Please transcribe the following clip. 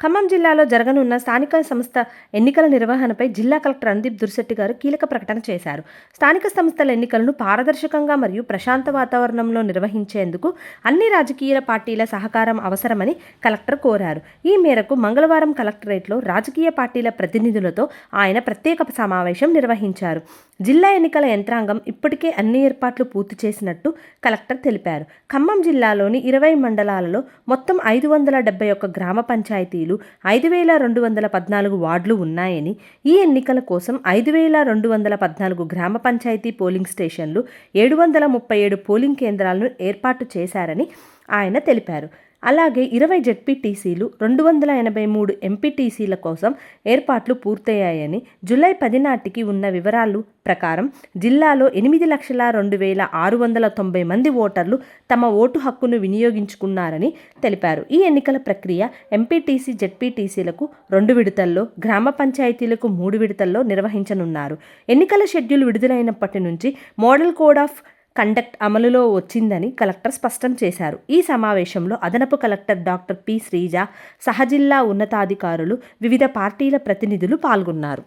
ఖమ్మం జిల్లాలో జరగనున్న స్థానిక సంస్థ ఎన్నికల నిర్వహణపై జిల్లా కలెక్టర్ రందీప్ దుర్శెట్టి గారు కీలక ప్రకటన చేశారు. స్థానిక సంస్థల ఎన్నికలను పారదర్శకంగా మరియు ప్రశాంత వాతావరణంలో నిర్వహించేందుకు అన్ని రాజకీయ పార్టీల సహకారం అవసరమని కలెక్టర్ కోరారు. ఈ మేరకు మంగళవారం కలెక్టరేట్లో రాజకీయ పార్టీల ప్రతినిధులతో ఆయన ప్రత్యేక సమావేశం నిర్వహించారు. జిల్లా ఎన్నికల యంత్రాంగం ఇప్పటికే అన్ని ఏర్పాట్లు పూర్తి చేసినట్టు కలెక్టర్ తెలిపారు. ఖమ్మం జిల్లాలోని ఇరవై మండలాలలో మొత్తం ఐదు వందల డెబ్బై ఒక్క గ్రామ పంచాయతీలు ఐదు వేల రెండు వందల పద్నాలుగు వార్డులు ఉన్నాయని ఈ ఎన్నికల కోసం ఐదు వేల రెండు వందల పద్నాలుగు గ్రామ పంచాయతీ పోలింగ్ స్టేషన్లు ఏడు వందల ముప్పై ఏడు పోలింగ్ కేంద్రాలను ఏర్పాటు చేశారని ఆయన తెలిపారు. అలాగే ఇరవై జెడ్పీటీసీలు రెండు వందల ఎనభై మూడు ఎంపీటీసీల కోసం ఏర్పాట్లు పూర్తయ్యాయని జూలై పది నాటికి ఉన్న వివరాలు ప్రకారం జిల్లాలో ఎనిమిది లక్షల రెండు వేల ఆరు వందల తొంభై మంది ఓటర్లు తమ ఓటు హక్కును వినియోగించుకున్నారని తెలిపారు. ఈ ఎన్నికల ప్రక్రియ ఎంపీటీసీ జెడ్పీటీసీలకు రెండు విడతల్లో గ్రామ పంచాయతీలకు మూడు విడతల్లో నిర్వహించనున్నారు. ఎన్నికల షెడ్యూల్ విడుదలైనప్పటి నుంచి మోడల్ కోడ్ ఆఫ్ కండక్ట్ అమలులో వచ్చిందని కలెక్టర్ స్పష్టం చేశారు. ఈ సమావేశంలో అదనపు కలెక్టర్ డాక్టర్ పి శ్రీజ సహజిల్లా ఉన్నతాధికారులు వివిధ పార్టీల ప్రతినిధులు పాల్గొన్నారు.